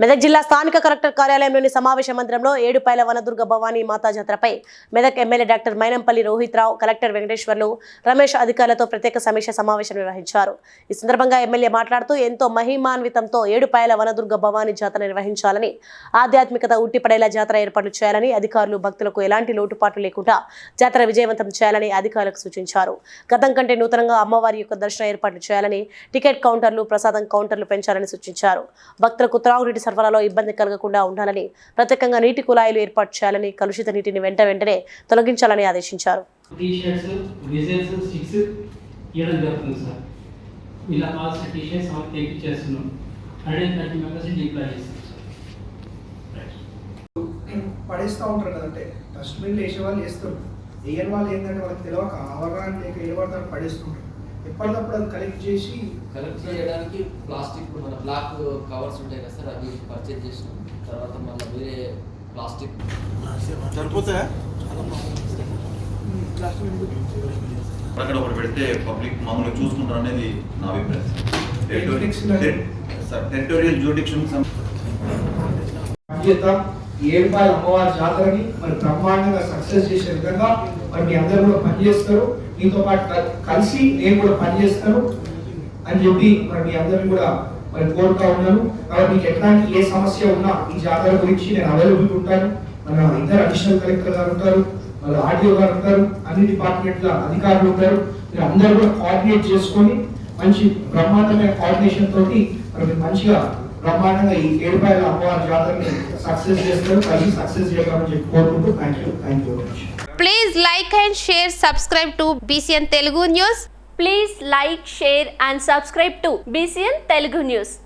మెదక్ జిల్లా స్థానిక కలెక్టర్ కార్యాలయంలోని సమావేశ మందిరంలో Edupayala Vanadurga Bhavani Mata జాతరపై Medak MLA doctor Mynampally Rohit Rao collector Venkateswarlu Ramesh అధికారులతో ప్రత్యేక సమీక్ష సమావేశం నిర్వహించారు. ఈ సందర్భంగా ఎమ్మెల్యే మాట్లాడుతూ ఎంతో మహిమాన్వితంతో ఏడుపాయల వనదుర్గ భవానీ జాతర నిర్వహించాలని ఆధ్యాత్మికత ఉట్టిపడేలా జాతర ఏర్పాట్లు చేయాలని అధికారులు భక్తులకు ఎలాంటి లోటుపాట్లు లేకుండా జాతర విజయవంతం చేయాలని అధికారులకు సూచించారు. గతం కంటే నూతనంగా అమ్మవారి యొక్క దర్శన ఏర్పాట్లు చేయాలని టికెట్ కౌంటర్లు ప్రసాదం కౌంటర్లు పెంచాలని సూచించారు. భక్తులకు త్రాగునీటి సరఫరాలో ఇబ్బంది కలగకుండా ఉండాలని ప్రత్యేకంగా నీటి కుళాయిలు ఏర్పాటు చేయాలని కలుషిత నీటిని వెంట వెంటనే తొలగించాలని ఆదేశించారు. ఇవ్వడం జరుగుతుంది సార్. ఇలా hundred and thirty members deploy చేస్తాం పడేస్తూ ఉంటారు కదంటే డస్ట్బిన్లు వేసే వాళ్ళు వేస్తారు వేయని వాళ్ళు ఏంటంటే వాళ్ళకి తెలియక అవగాహన లేక ఏడబడతారు పడేస్తుంటారు. ఎప్పటికప్పుడు అది కలెక్ట్ చేసి కలెక్ట్ చేయడానికి ప్లాస్టిక్ మన బ్లాక్ కవర్స్ ఉంటాయి కదా సార్ అవి పర్చేజ్ చేసినాం. తర్వాత మళ్ళీ వేరే ప్లాస్టిక్. సరిపోతాయా? అక్కడ ఒకటి పెడితే పబ్లిక్ మామూలుగా చూసుకుంటారు అనేది నా అభిప్రాయం. టెరిటోరియల్ జ్యూడిక్షన్ బాధ్యత ఏడుపాయల అమ్మవారి జాతరని మరి బ్రహ్మాండంగా సక్సెస్ చేసే విధంగా మరి మీ అందరూ కూడా పనిచేస్తారు. మీతో పాటు కలిసి నేను కూడా పనిచేస్తాను అని చెప్పి మరి మీ అందరిని కూడా మరి కోరుతా ఉన్నాను. కాబట్టి మీకు ఎట్లాంటి ఏ సమస్య ఉన్నా ఈ జాతర గురించి నేను అవైలబుల్ ఉంటాను. మన ఇద్దరు అడిషనల్ కలెక్టర్ గారు ఉంటారు మరి ఆర్డీఓ గారు ఉంటారు అన్ని డిపార్ట్మెంట్ల అధికారులు ఉంటారు. మీరు అందరూ కూడా కోఆర్డినేట్ చేసుకొని మంచి బ్రహ్మాండమైన కోఆర్డినేషన్ తోటి మరి మంచిగా బ్రహ్మాండంగా ఈ ఏడుపాయల అమ్మవారి జాతరని సక్సెస్ చేస్తారు కలిసి సక్సెస్ చేయాలని చెప్పి కోరుకుంటూ thank you thank you very much Please like and share, subscribe to BCN Telugu News. Please like, share and subscribe to BCN Telugu News.